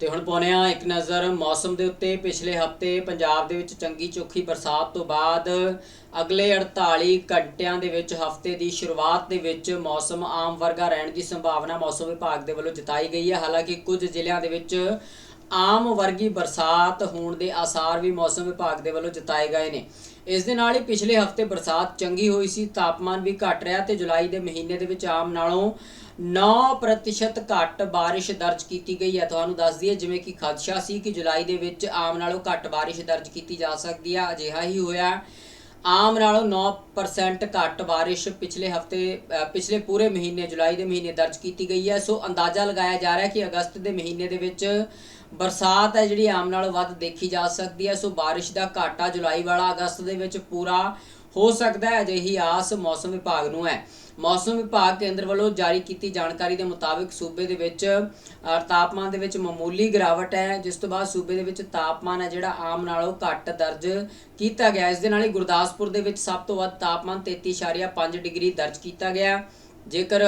ਤੇ ਹੁਣ ਪਾਉਂਦੇ ਹਾਂ ਇੱਕ ਨਜ਼ਰ ਮੌਸਮ ਦੇ ਉੱਤੇ। ਪਿਛਲੇ ਹਫ਼ਤੇ ਪੰਜਾਬ ਦੇ ਵਿੱਚ ਚੰਗੀ ਚੋਖੀ ਬਰਸਾਤ ਤੋਂ ਬਾਅਦ ਅਗਲੇ 48 ਘੰਟਿਆਂ ਦੇ ਵਿੱਚ, ਹਫ਼ਤੇ ਦੀ ਸ਼ੁਰੂਆਤ ਦੇ ਵਿੱਚ ਮੌਸਮ ਆਮ ਵਰਗਾ ਰਹਿਣ ਦੀ ਸੰਭਾਵਨਾ ਮੌਸਮ ਵਿਭਾਗ ਦੇ ਵੱਲੋਂ ਜਤਾਈ ਗਈ ਹੈ। ਹਾਲਾਂਕਿ ਕੁਝ ਜ਼ਿਲ੍ਹਿਆਂ ਦੇ ਵਿੱਚ ਆਮ ਵਰਗੀ ਬਰਸਾਤ ਹੋਣ ਦੇ ਆਸਾਰ ਵੀ ਮੌਸਮ ਵਿਭਾਗ ਦੇ ਵੱਲੋਂ ਜਤਾਏ ਗਏ ਨੇ। ਇਸ ਦੇ ਨਾਲ ਹੀ ਪਿਛਲੇ ਹਫ਼ਤੇ ਬਰਸਾਤ ਚੰਗੀ ਹੋਈ ਸੀ, ਤਾਪਮਾਨ ਵੀ ਘਟ ਰਿਹਾ ਤੇ ਜੁਲਾਈ ਦੇ ਮਹੀਨੇ ਦੇ ਵਿੱਚ ਆਮ ਨਾਲੋਂ 9% ਘੱਟ ਬਾਰਿਸ਼ ਦਰਜ ਕੀਤੀ ਗਈ ਹੈ। ਤੁਹਾਨੂੰ ਦੱਸ ਦਈਏ ਜਿਵੇਂ ਕਿ ਖਦਸ਼ਾ ਸੀ ਕਿ ਜੁਲਾਈ ਦੇ ਵਿੱਚ ਆਮ ਨਾਲੋਂ ਘੱਟ ਬਾਰਿਸ਼ ਦਰਜ ਕੀਤੀ ਜਾ ਸਕਦੀ ਹੈ ਅਜਿਹਾ ਹੀ ਹੋਇਆ। ਆਮ ਨਾਲੋਂ 9% ਘੱਟ ਬਾਰਿਸ਼ ਪਿਛਲੇ ਹਫ਼ਤੇ ਪਿਛਲੇ ਪੂਰੇ ਮਹੀਨੇ, ਜੁਲਾਈ ਦੇ ਮਹੀਨੇ ਦਰਜ ਕੀਤੀ ਗਈ ਹੈ। ਸੋ ਅੰਦਾਜ਼ਾ ਲਗਾਇਆ ਜਾ ਰਿਹਾ ਹੈ ਕਿ ਅਗਸਤ ਦੇ ਮਹੀਨੇ ਦੇ ਵਿੱਚ ਬਰਸਾਤ ਹੈ ਜਿਹੜੀ ਆਮ ਨਾਲੋਂ ਵੱਧ ਦੇਖੀ ਜਾ ਸਕਦੀ ਹੈ। ਸੋ ਬਾਰਿਸ਼ ਦਾ ਘਾਟਾ ਜੁਲਾਈ ਵਾਲਾ ਅਗਸਤ ਦੇ ਵਿੱਚ ਪੂਰਾ ਹੋ ਸਕਦਾ ਹੈ, ਅਜਿਹੀ ਆਸ ਮੌਸਮ ਵਿਭਾਗ ਨੂੰ ਹੈ। ਮੌਸਮ ਵਿਭਾਗ ਕੇਂਦਰ ਵੱਲੋਂ ਜਾਰੀ ਕੀਤੀ ਜਾਣਕਾਰੀ ਦੇ ਮੁਤਾਬਿਕ ਸੂਬੇ ਦੇ ਵਿੱਚ ਤਾਪਮਾਨ ਦੇ ਵਿੱਚ ਮਾਮੂਲੀ ਗਿਰਾਵਟ ਹੈ, ਜਿਸ ਤੋਂ ਬਾਅਦ ਸੂਬੇ ਦੇ ਵਿੱਚ ਤਾਪਮਾਨ ਹੈ ਜਿਹੜਾ ਆਮ ਨਾਲੋਂ ਘੱਟ ਦਰਜ ਕੀਤਾ ਗਿਆ। ਇਸ ਦੇ ਨਾਲ ਹੀ ਗੁਰਦਾਸਪੁਰ ਦੇ ਵਿੱਚ ਸਭ ਤੋਂ ਵੱਧ ਤਾਪਮਾਨ 33.5 ਡਿਗਰੀ ਦਰਜ ਕੀਤਾ ਗਿਆ। ਜੇਕਰ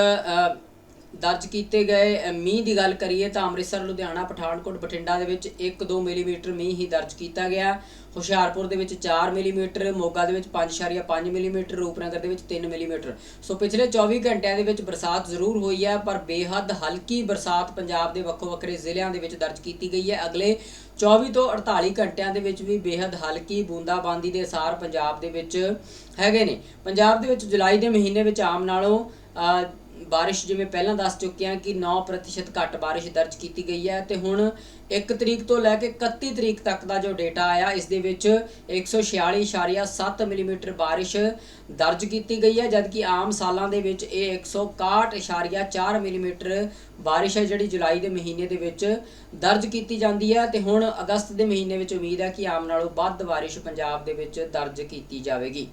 ਦਰਜ ਕੀਤੇ ਗਏ ਮੀਂਹ ਦੀ ਗੱਲ ਕਰੀਏ ਤਾਂ ਅੰਮ੍ਰਿਤਸਰ, ਲੁਧਿਆਣਾ, ਪਠਾਨਕੋਟ, ਬਠਿੰਡਾ ਦੇ ਵਿੱਚ 1-2 ਮਿਲੀਮੀਟਰ ਮੀਂਹ ਹੀ ਦਰਜ ਕੀਤਾ ਗਿਆ। ਹੁਸ਼ਿਆਰਪੁਰ ਦੇ ਵਿੱਚ 4 ਮਿਲੀਮੀਟਰ, ਮੋਗਾ ਦੇ ਵਿੱਚ 5.5 ਮਿਲੀਮੀਟਰ, ਰੂਪਨਗਰ ਦੇ ਵਿੱਚ 3 ਮਿਲੀਮੀਟਰ। ਸੋ ਪਿਛਲੇ 24 ਘੰਟਿਆਂ ਦੇ ਵਿੱਚ ਬਰਸਾਤ ਜ਼ਰੂਰ ਹੋਈ ਹੈ, ਪਰ ਬੇਹੱਦ ਹਲਕੀ ਬਰਸਾਤ ਪੰਜਾਬ ਦੇ ਵੱਖੋ ਵੱਖਰੇ ਜ਼ਿਲ੍ਹਿਆਂ ਦੇ ਵਿੱਚ ਦਰਜ ਕੀਤੀ ਗਈ ਹੈ। ਅਗਲੇ 24 ਤੋਂ 48 ਘੰਟਿਆਂ ਦੇ ਵਿੱਚ ਵੀ ਬੇਹੱਦ ਹਲਕੀ ਬੂੰਦਾਬਾਂਦੀ ਦੇ ਅਸਾਰ ਪੰਜਾਬ ਦੇ ਵਿੱਚ ਹੈਗੇ ਨੇ। ਪੰਜਾਬ ਦੇ ਵਿੱਚ ਜੁਲਾਈ ਦੇ ਮਹੀਨੇ ਵਿੱਚ ਆਮ ਨਾਲੋਂ ਅ, ਬਾਰਿਸ਼ ਜਿਵੇਂ ਪਹਿਲਾਂ ਦੱਸ ਚੁੱਕੇ ਹਾਂ ਕਿ 9% ਘੱਟ ਬਾਰਿਸ਼ ਦਰਜ ਕੀਤੀ ਗਈ ਹੈ ਤੇ ਹੁਣ 1 ਤਰੀਕ ਤੋਂ ਲੈ ਕੇ 31 ਤਰੀਕ ਤੱਕ ਦਾ ਜੋ ਡੇਟਾ ਆਇਆ ਇਸ ਦੇ ਵਿੱਚ 146.7 ਮਿਲੀਮੀਟਰ ਬਾਰਿਸ਼ ਦਰਜ ਕੀਤੀ ਗਈ ਹੈ ਜਦਕਿ ਆਮ ਸਾਲਾਂ ਦੇ ਵਿੱਚ ਇਹ 161.4 ਮਿਲੀਮੀਟਰ ਬਾਰਿਸ਼ ਹੈ ਜਿਹੜੀ ਜੁਲਾਈ ਦੇ ਮਹੀਨੇ ਦੇ ਵਿੱਚ ਦਰਜ ਕੀਤੀ ਜਾਂਦੀ ਹੈ ਤੇ ਹੁਣ ਅਗਸਤ ਦੇ ਮਹੀਨੇ ਵਿੱਚ ਉਮੀਦ ਹੈ ਕਿ ਆਮ ਨਾਲੋਂ ਵੱਧ ਬਾਰਿਸ਼ ਪੰਜਾਬ ਦੇ ਵਿੱਚ ਦਰਜ ਕੀਤੀ ਜਾਵੇਗੀ।